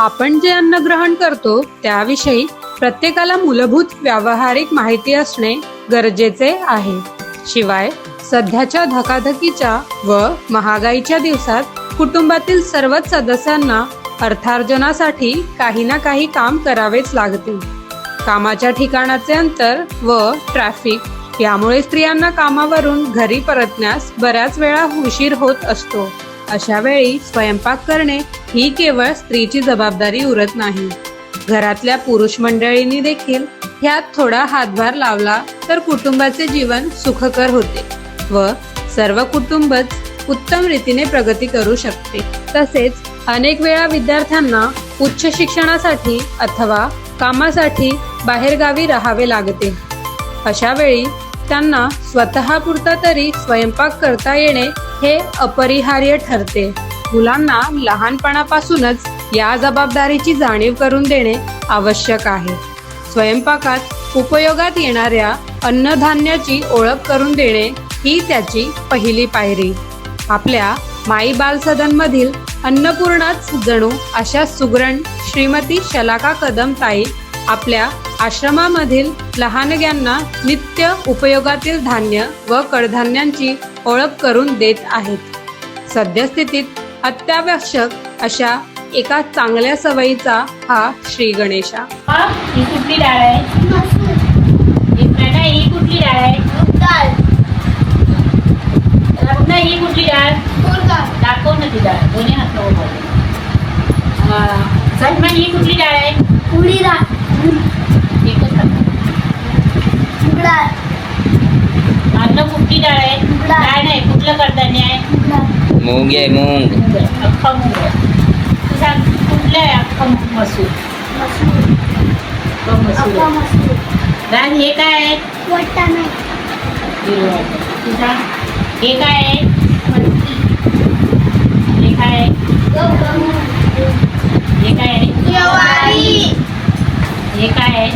आपण जे अन्न ग्रहण करतो त्याविषयी प्रत्येकाला मूलभूत व्यावहारिक माहिती असणे गरजेचे आहे. शिवाय सध्याच्या धकाधकीच्या व महागाईच्या दिवसात कुटुंबातील सर्वच सदस्यांना अर्थार्जनासाठी काही ना काही काम करावेच लागते कामाच्या ठिकाणाचे अंतर व ट्रॅफिक यामुळे स्त्रियांना कामावरून घरी परतण्यास बऱ्याच वेळा उशीर होत असतो. अशा वेळी स्वयंपाक करणे ही केवळ स्त्रीची जबाबदारी उरत नाही. घरातल्या पुरुष मंडळींनी देखील ह्यात थोडा हातभार लावला तर कुटुंबाचे जीवन सुखकर होते व सर्व कुटुंबच उत्तम रीतीने प्रगती करू शकते. तसेच अनेक वेळा विद्यार्थ्यांना उच्च शिक्षणासाठी अथवा कामासाठी बाहेरगावी राहावे लागते. अशा वेळी त्यांना स्वतःपुरता तरी स्वयंपाक करता येणे हे अपरिहार्य ठरते. मुलांना लहानपणापासूनच या जबाबदारीची जाणीव करून देणे आवश्यक आहे. स्वयंपाकात उपयोगात येणाऱ्या अन्नधान्याची ओळख करून देणे ही त्याची पहिली पायरी. आपल्या माई बालसदनमधील अन्नपूर्णाच जणू अशा सुगरण श्रीमती शलाका कदम ताई आपल्या आश्रमामधील लहानग्यांना नित्य उपयोगातील धान्य व कडधान्यांची ओळख करून देत आहेत. सद्यस्थितीत अत्यावश्यक अशा एका चांगल्या सवयीचा हा श्री गणेशा. हा, ही कुठली डाळ आहे? ही प्रणा ही कुठली डाळ आहे? रत्ना ही कुठली डाळ? दाखव ना ती डाळ. दोन्ही हात नको. हा, सलमान ही कुठली डाळ आहे? एकच हात. अन्न कुठली डाळ आहे? કેટલો કરતા ન્યાય મૂંગે મૂંગ આખા મૂંગ તુસા कुठले अख्खा मसूर मसूर मसूर राज हे काय आहे वाटाणा हिरवा तुझा हे काय आहे हे काय आहे हे काय आहे हे काय आहे